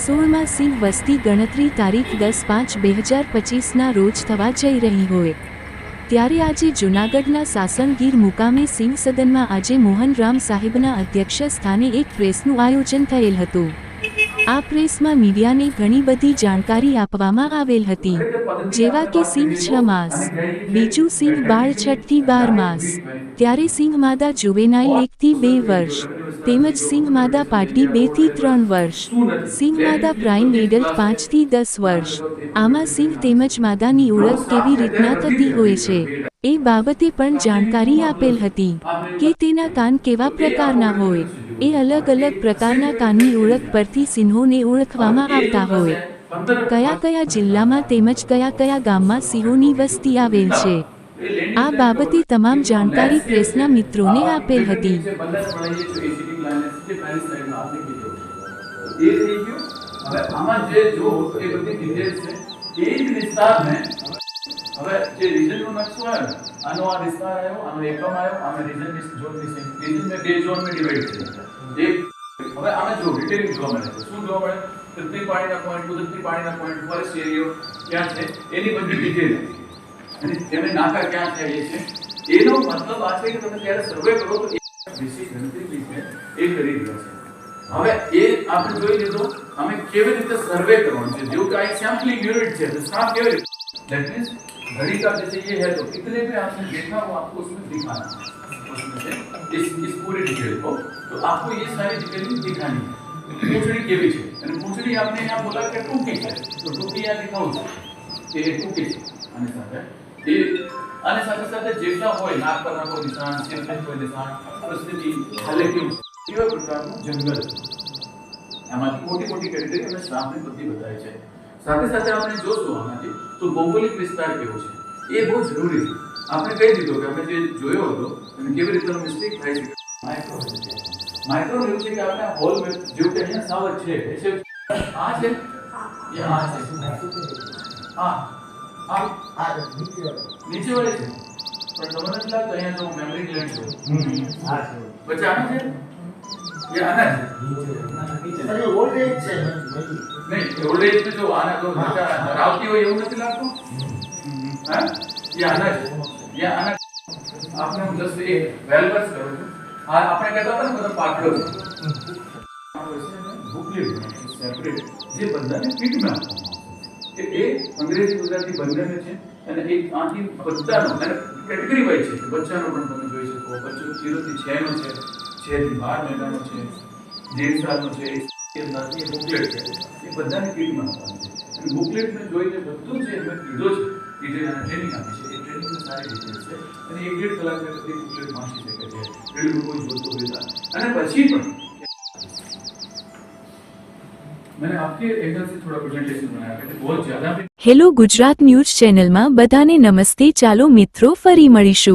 સોળમાં સિંહ વસ્તી ગણતરી તારીખ દસ પાંચ બે હજાર પચીસના રોજ થવા જઈ રહી હોય. ત્યારે આજે જૂનાગઢના સાસણગીર મુકામે સિંહ સદનમાં આજે મોહનરામ સાહેબના અધ્યક્ષ સ્થાને એક પ્રેસનું આયોજન થયેલ હતું. આ પ્રેસમાં મીડિયાને ઘણી બધી જાણકારી આપવામાં આવેલ હતી. જેવા કે સિંહ છ માસ, બીજું સિંહ બાળ છઠથી બાર માસ, ત્યારે સિંહ માદા જુવેનાઇલ એકથી બે વર્ષ, તેમજ સિંહ માદા પાર્ટી બેથી ત્રણ વર્ષ, સિંહ માદા પ્રાઇમ એડલ્ટ પાંચથી દસ વર્ષ, આમાં સિંહ તેમજ માદાની ઓળખ કેવી રીતના થતી હોય છે, એ બાબતે પણ જાણકારી આપેલ હતી કે તેના કાન કેવા પ્રકારના હોય એ અલગ અલગ પ્રકારના કાનની ઓળખ પરથી સિંહોને ઓળખવામાં આવતા હોય. કયા કયા જિલ્લામાં તેમજ કયા કયા ગામમાં સિંહોની વસ્તી આવેલ છે? આ બાબતે તમામ જાણકારી પ્રેસના મિત્રોને આપેલ હતી. આનો આ વિસ્તાર આવ્યો, આનો એકમ આવ્યો, આનો રિજન ઝોન ને બે ઝોનમાં ડિવાઈડ છે હવે આને જો ડિટેલિંગ જોવા મળે છે, શું જોવા મળે? કૃત્રિમ પાણીના પોઈન્ટ કુદરતી પાણીના પોઈન્ટ ફોરેસ્ટ એરિયો ક્યાં છે? એની બધી ડિટેલ અને તેમને નાકા ક્યાં છે એ છે? એનો મતલબ આ છે કે તમે જ્યારે સર્વે કરો તો બેસિક ગણતરી એ કરી દીધો છે. હવે એ આપણે જોઈ લીધો, અમે કેવી રીતે સર્વે કરવાનું છે? જેવું કે આ સેમ્પલિંગ યુનિટ છે, તો સાફ કેવી રીતે? ધેટ મીન્સ घड़ी का जैसे ये है तो कितने पे आपने देखा वो आपको उसमें दिखाना है उसमें से इस इस पूरी डिटेल को तो आपको ये सारी डिटेलिंग दिखानी है पूछड़ी केवी છે અને પૂંછડી आपने यहाँ बोला कि टूकी છે तो टूकी यहाँ दिखाऊं છું કે એ ટૂંકી છે આની સાથે એ આની સાથે સાથે જેટલા હોય નાક પરના કોઈ નિશાન સિર પર કોઈ નિશાન પરિસ્થિતિ હાલે કેવું છે, એવા પ્રકારનું જંગલ છે એમાંથી મોટી મોટી કેટેગરી અમે સ્ટાફને બધી બતાવી છે સાથે સાથે આપણે જોશું આમાંથી તો ભૌગોલિક વિસ્તાર કેવો છે? એ બહુ જરૂરી છે. આપણે કહી દીધું કે આપણે જે જોયો હતો અને કેવી રીતનો મિસ્ટેક થાય છે. માઇક્રો માઇક્રો એવું છે કે આપણે હોલ જેવું કે અહીંયા સાવ છે એ છે આ છે? એ આ છે. આ આ નીચે વાળી છે. પણ તમને લાગતું અહીંયા જો મેમરી ગ્લેન્ડ છે. પછી આના છે? એ આના છે નહીં ઓલ્ડ એજ તો જો આના તો બચ્ચા ધરાવતી હોય એવું નથી લાગતું હા એ આના છે એ આના આપણે હું જસ્ટ એક વેલબર્સ કરું છું આ આપણે કહેતા હતા ને બધો પાટલો બુકલેટ સેપરેટ જે બધાને ફીટમાં આપવામાં આવશે કે એ અંગ્રેજી ગુજરાતી બંનેને છે અને એક આથી બચ્ચાનો અને કેટેગરી વાઇઝ છે બચ્ચાનો પણ તમે જોઈ શકો બચ્ચો zero થી છ નો છે છે ભીમાર મેદાનો છે દેવસાનો છે એમનાથી બુકલેટ છે. એ બધાને કીટમાં આપવાનું છે. અને બુકલેટને જોઈને બધું જે એમને કીધો છે કે જે ટ્રેનિંગ આપી છે. એ ટ્રેનિંગ સારી રીતે છે. અને એક દેડ કલાકને બધી બુકલેટ વાંચી શકે છે એટલે લોકો જોતો હોય અને પછી પણ હેલો ગુજરાત ન્યૂઝ ચેનલમાં બધાને નમસ્તે. ચાલો મિત્રો, ફરી મળીશું.